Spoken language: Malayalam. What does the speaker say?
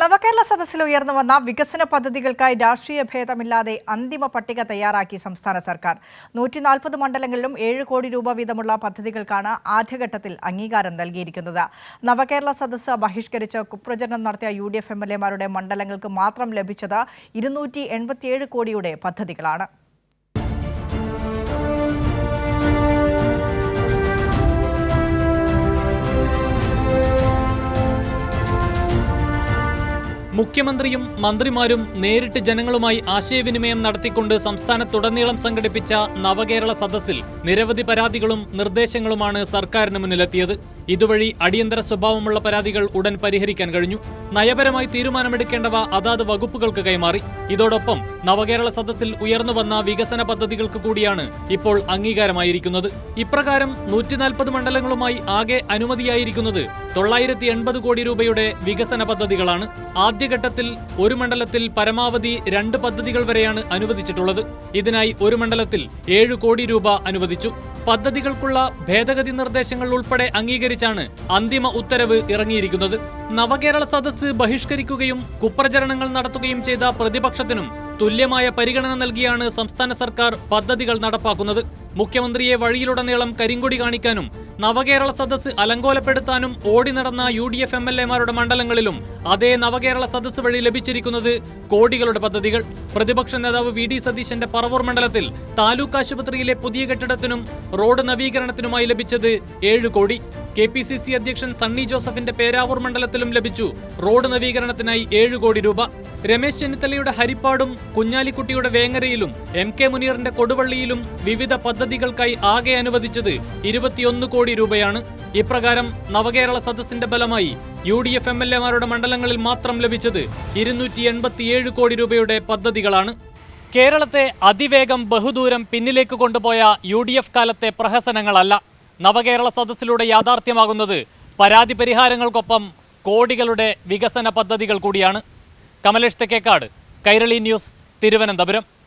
നവകേരള സദസ്സിൽ ഉയർന്നു വന്ന വികസന പദ്ധതികൾക്കായി രാഷ്ട്രീയ ഭേദമില്ലാതെ അന്തിമ പട്ടിക തയ്യാറാക്കി സംസ്ഥാന സർക്കാർ. നൂറ്റി നാൽപ്പത് മണ്ഡലങ്ങളിലും ഏഴ് കോടി രൂപ വീതമുള്ള പദ്ധതികൾക്കാണ് ആദ്യഘട്ടത്തിൽ അംഗീകാരം നൽകിയിരിക്കുന്നത്. നവകേരള സദസ്സ് ബഹിഷ്കരിച്ച് കുപ്രചരണം നടത്തിയ U D F M L എമാരുടെ മണ്ഡലങ്ങൾക്ക് മാത്രം ലഭിച്ചത് ഇരുന്നൂറ്റി എൺപത്തിയേഴ് കോടിയുടെ പദ്ധതികളാണ്. മുഖ്യമന്ത്രിയും മന്ത്രിമാരും നേരിട്ട് ജനങ്ങളുമായി ആശയവിനിമയം നടത്തിക്കൊണ്ട് സംസ്ഥാനത്തുടനീളം സംഘടിപ്പിച്ച നവകേരള സദസ്സിൽ നിരവധി പരാതികളും നിർദ്ദേശങ്ങളുമാണ് സർക്കാരിന് മുന്നിലെത്തിയത്. ഇതുവഴി അടിയന്തര സ്വഭാവമുള്ള പരാതികൾ ഉടൻ പരിഹരിക്കാൻ കഴിഞ്ഞു. നയപരമായി തീരുമാനമെടുക്കേണ്ടവ അതാത് വകുപ്പുകൾക്ക് കൈമാറി. ഇതോടൊപ്പം നവകേരള സദസ്സിൽ ഉയർന്നുവന്ന വികസന പദ്ധതികൾക്ക് കൂടിയാണ് ഇപ്പോൾ അംഗീകാരമായിരിക്കുന്നത്. ഇപ്രകാരം നൂറ്റിനാൽപ്പത് മണ്ഡലങ്ങളുമായി ആകെ അനുമതിയായിരിക്കുന്നത് തൊള്ളായിരത്തി എൺപത് കോടി രൂപയുടെ വികസന പദ്ധതികളാണ്. ആദ്യഘട്ടത്തിൽ ഒരു മണ്ഡലത്തിൽ പരമാവധി രണ്ട് പദ്ധതികൾ വരെയാണ് അനുവദിച്ചിട്ടുള്ളത്. ഇതിനായി ഒരു മണ്ഡലത്തിൽ ഏഴ് കോടി രൂപ അനുവദിച്ചു. പദ്ധതികൾക്കുള്ള ഭേദഗതി നിർദ്ദേശങ്ങൾ ഉൾപ്പെടെ അംഗീകരിച്ചാണ് അന്തിമ ഉത്തരവ് ഇറങ്ങിയിരിക്കുന്നത്. നവകേരള സദസ്സ് ബഹിഷ്കരിക്കുകയും കുപ്രചരണങ്ങൾ നടത്തുകയും ചെയ്ത പ്രതിപക്ഷത്തിനും തുല്യമായ പരിഗണന നൽകിയാണ് സംസ്ഥാന സർക്കാർ പദ്ധതികൾ നടപ്പാക്കുന്നത്. മുഖ്യമന്ത്രിയെ വഴിയിലുടനീളം കരിങ്കൊടി കാണിക്കാനും നവകേരള സദസ് അലങ്കോലപ്പെടുത്താനും ഓടി നടന്ന U D F M L എമാരുടെ മണ്ഡലങ്ങളിലും അതേ നവകേരള സദസ് വഴി ലഭിച്ചിരിക്കുന്നത് കോടികളുടെ പദ്ധതികൾ. പ്രതിപക്ഷ നേതാവ് വി ഡി സതീശന്റെ പറവൂർ മണ്ഡലത്തിൽ താലൂക്ക് ആശുപത്രിയിലെ പുതിയ കെട്ടിടത്തിനും റോഡ് നവീകരണത്തിനുമായി ലഭിച്ചത് ഏഴ് കോടി. കെ പി സി സി അധ്യക്ഷൻ സണ്ണി ജോസഫിന്റെ പേരാവൂർ മണ്ഡലത്തിലും ലഭിച്ചു. റോഡ് നവീകരണത്തിനായി ഏഴ് കോടി രൂപ. രമേശ് ചെന്നിത്തലയുടെ ഹരിപ്പാടും കുഞ്ഞാലിക്കുട്ടിയുടെ വേങ്ങരയിലും എം കെ മുനീറിന്റെ കൊടുവള്ളിയിലും വിവിധ പദ്ധതികൾക്കായി ആകെ അനുവദിച്ചത് ഇരുപത്തിയൊന്ന് കോടി രൂപയാണ്. ഇപ്രകാരം നവകേരള സദസ്സിന്റെ ബലമായി U D F M L എമാരുടെ മണ്ഡലങ്ങളിൽ മാത്രം ലഭിച്ചത് ഇരുന്നൂറ്റി എൺപത്തിയേഴ് കോടി രൂപയുടെ പദ്ധതികളാണ്. കേരളത്തെ അതിവേഗം ബഹുദൂരം പിന്നിലേക്ക് കൊണ്ടുപോയ യു ഡി എഫ് കാലത്തെ പ്രഹസനങ്ങളല്ല. നവകേരള സദസ്സിലൂടെ യാഥാർത്ഥ്യമാകുന്നത് പരാതി പരിഹാരങ്ങൾക്കൊപ്പം കോടികളുടെ വികസന പദ്ധതികൾ കൂടിയാണ്. കമലേഷ് തെക്കേക്കാട് കൈരളി ന്യൂസ് തിരുവനന്തപുരം.